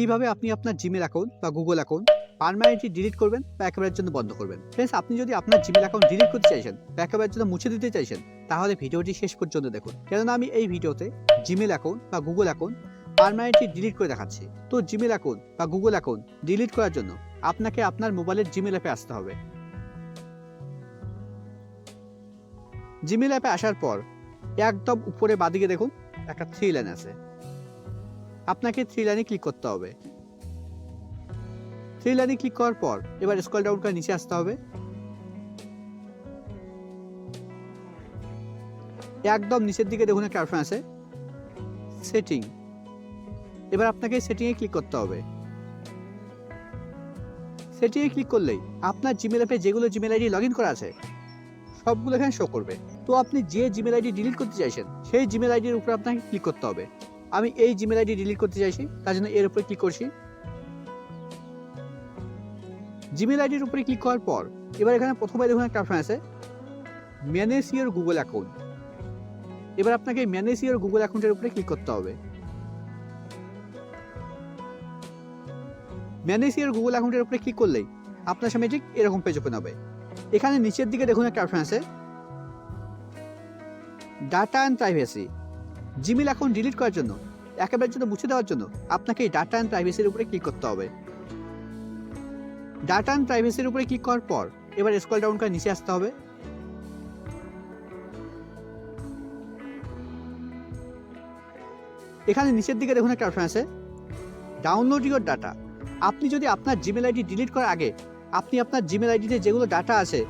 কীভাবে আপনি আপনার জিমেল অ্যাকাউন্ট বা গুগল অ্যাকাউন্ট পারমানেন্টলি ডিলিট করবেন বা একেবারের জন্য বন্ধ করবেন? ফ্রেন্ডস আপনি যদি আপনার জিমেল অ্যাকাউন্ট ডিলিট করতে চাইছেন বা একেবারের জন্য মুছে দিতে চাইছেন, তাহলে ভিডিওটি শেষ পর্যন্ত দেখুন। কেননা আমি এই ভিডিওতে জিমেল অ্যাকাউন্ট বা গুগল অ্যাকাউন্ট পারমানেন্টলি ডিলিট করে দেখাচ্ছি। তো জিমেল অ্যাকাউন্ট বা গুগল অ্যাকাউন্ট ডিলিট করার জন্য আপনাকে আপনার মোবাইলের জিমেল অ্যাপে আসতে হবে। জিমেল অ্যাপে আসার পর একদম উপরে বাদিকে দেখুন, একটা থ্রি লাইন আছে। আপনাকে থ্রি লাইনে ক্লিক করতে হবে। থ্রি লাইনে ক্লিক করার পর এবার স্ক্রল ডাউন করে নিচে আসতে হবে। একদম নিচের দিকে দেখুন একটা অপশন আছে সেটিং এবার আপনাকে সেটিংয়ে ক্লিক করতে হবে। সেটিংয়ে ক্লিক করলেই আপনার জিমেল অ্যাপে যেগুলো জিমেল আইডি লগ ইন করা আছে, সবগুলো এখানে শো করবে। তো আপনি যে জিমেল আইডি ডিলিট করতে চাইছেন, সেই জিমেল আইডির উপর আপনাকে ক্লিক করতে হবে। আমি এই জিমেল আইডি ডিলিট করতে চাইছি, তার জন্য এর উপরে ক্লিক করছি। জিমেল আইডির উপরে ক্লিক করার পর, এবার এখানে প্রথমে দেখুন একটা অপশন আছে ম্যানেজ ইয়ার গুগল অ্যাকাউন্ট এবার আপনাকে ম্যানেজ ইয়ার গুগল অ্যাকাউন্টের উপরে ক্লিক করতে হবে। ম্যানেজ ইয়ার গুগল অ্যাকাউন্টের উপরে ক্লিক করলেই আপনার সামনে ঠিক এরকম পেজ ওপেন হবে। এখানে নিচের দিকে দেখুন একটা অপশন আছে data and privacy Gmail account delete করার জন্য একেবারে জন্য মুছে দেওয়ার জন্য আপনাকে এই ডাটা অ্যান্ড প্রাইভেসির উপরে ক্লিক করতে হবে। ডাটা অ্যান্ড প্রাইভেসির উপরে ক্লিক করার পর, এবার স্ক্রল ডাউন করে নিচে আসতে হবে। এখানে নিচের দিকে দেখুন একটা অপশন আছে ডাউনলোড ইউর ডাটা আপনি যদি আপনার জিমেল আইডি ডিলিট করার আগে আপনি আপনার জিমেল আইডিতে যেগুলো ডাটা আছে,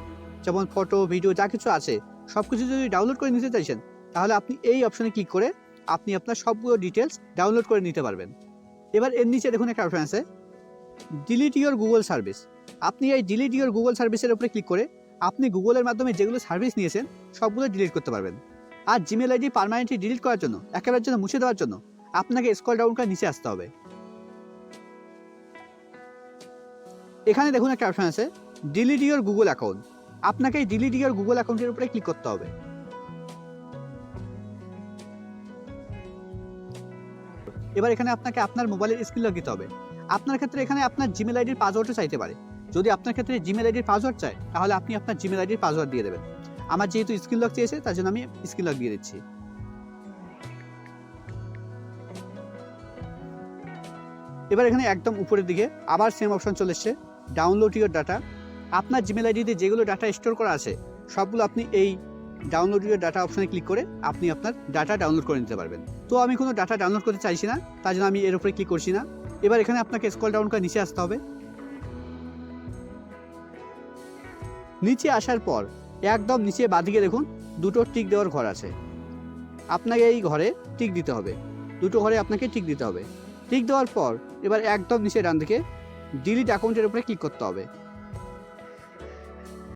যেমন ফটো ভিডিও যা কিছু আছে সব কিছু যদি ডাউনলোড করে নিতে চাইছেন তাহলে আপনি এই অপশনে ক্লিক করে আপনি আপনার সবগুলো ডিটেলস ডাউনলোড করে নিতে পারবেন। এবার এর নিচে দেখুন একটা অপশন আছে ডিলিট ইউর গুগল সার্ভিস আপনি এই ডিলিট ইউর গুগল সার্ভিসের উপরে ক্লিক করে আপনি গুগলের মাধ্যমে যেগুলো সার্ভিস নিয়েছেন, সবগুলো ডিলিট করতে পারবেন। আর জিমেল আইডি পারমানেন্টলি ডিলিট করার জন্য, একেবারের জন্য মুছে দেওয়ার জন্য আপনাকে স্কল ডাউন করে নিচে আসতে হবে। এখানে দেখুন একটা অপশন আছে ডিলিট ইউর গুগল অ্যাকাউন্ট আপনাকে এই ডিলিট ইউর গুগল অ্যাকাউন্টের উপরে ক্লিক করতে হবে। এবার এখানে আপনাকে আপনার মোবাইলের স্ক্রিন লক দিতে হবে। আপনার ক্ষেত্রে এখানে আপনার জিমেল আইডির পাসওয়ার্ডও চাইতে পারে। যদি আপনার ক্ষেত্রে জিমেল আইডির পাসওয়ার্ড চায়, তাহলে আপনি আপনার জিমেল আইডির পাসওয়ার্ড দিয়ে দেবেন। আমার যেহেতু স্ক্রিন লক চেয়েছে, তার জন্য আমি স্ক্রিন লক দিয়ে দিচ্ছি। এবার এখানে একদম উপরের দিকে আবার সেম অপশন চলে এসছে ডাউনলোড ইউর ডাটা আপনার জিমেল আইডিতে যেগুলো ডাটা স্টোর করা আছে, সবগুলো আপনি এই ডাউনলোড ইউর ডাটা অপশানে ক্লিক করে আপনি আপনার ডাটা ডাউনলোড করে নিতে পারবেন। তো আমি কোনো ডাটা ডাউনলোড করতে চাইছি না, তার জন্য আমি এর উপরে ক্লিক করছি না। এবার এখানে আপনাকে স্কল ডাউন করে নিচে আসতে হবে। নিচে আসার পর একদম নিচে বাদিকে দেখুন, দুটো টিক দেওয়ার ঘর আছে। আপনাকে এই ঘরে টিক দিতে হবে। দুটো ঘরে আপনাকে টিক দিতে হবে। টিক দেওয়ার পর এবার একদম নিচে ডান দিকে ডিলিট অ্যাকাউন্টের উপরে ক্লিক করতে হবে।